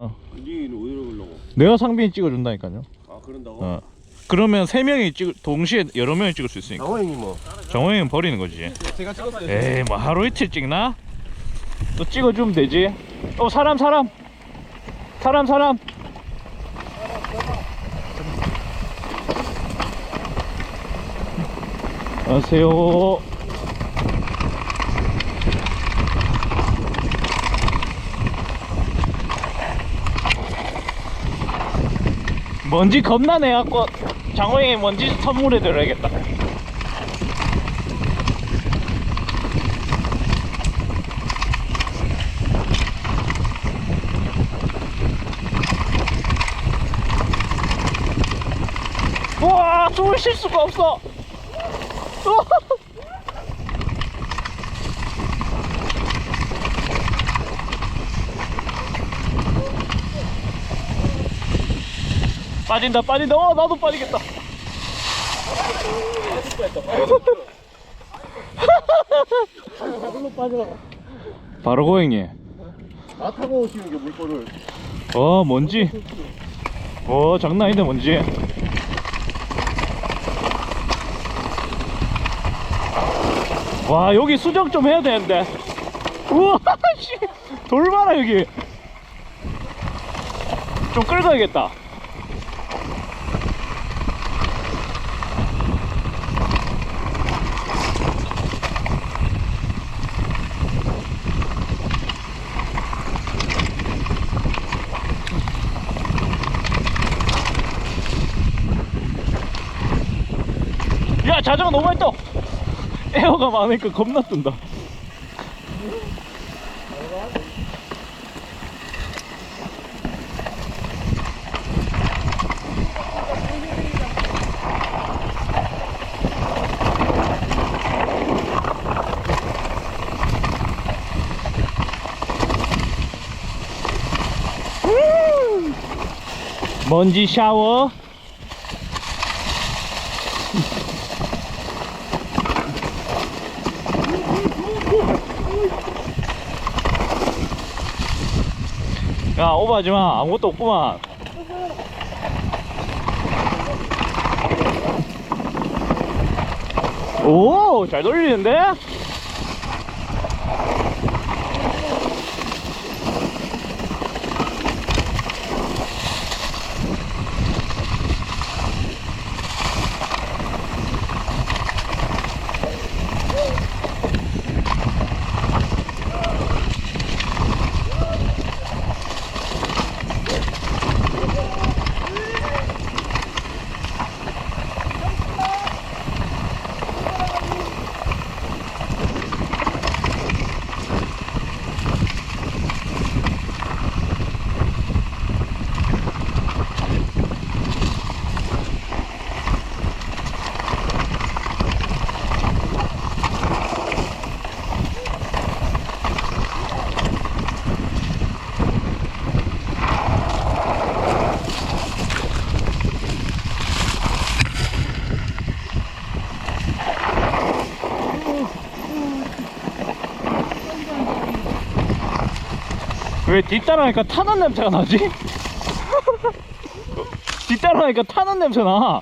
어디로 가려고? 내가 상빈이 찍어준다니까요. 아 그런다고? 어. 그러면 세 명이 찍 동시에 여러 명이 찍을 수 있으니까. 장호 형이 뭐? 정호 형은 버리는 거지. 제가 찍었어요. 에이 뭐 하루 이틀 찍나? 또 찍어주면 되지. 어 사람 사람 사람 사람. 안녕하세요. 먼지 겁나 내갖고 장호영이 먼지 선물해 드려야겠다. 우와 숨을 쉴 수가 없어 빠진다 빠진다. 어 나도 빠지겠다. 바로 고행님 나 타고 오시는 게 물건을. 어 먼지? 어 장난 아니다 먼지? 와 여기 수정 좀 해야 되는데. 우와 씨돌 많아 여기. 좀 끌어야겠다 야 자전거 너무 많이 떠 에어가 많으니까 겁나 뜬다 음. 먼지 샤워 야 오버하지마 아무것도 없구만 오 잘 돌리는데? 왜 뒤따라니까 타는 냄새가 나지? 뒤따라니까 타는 냄새 나.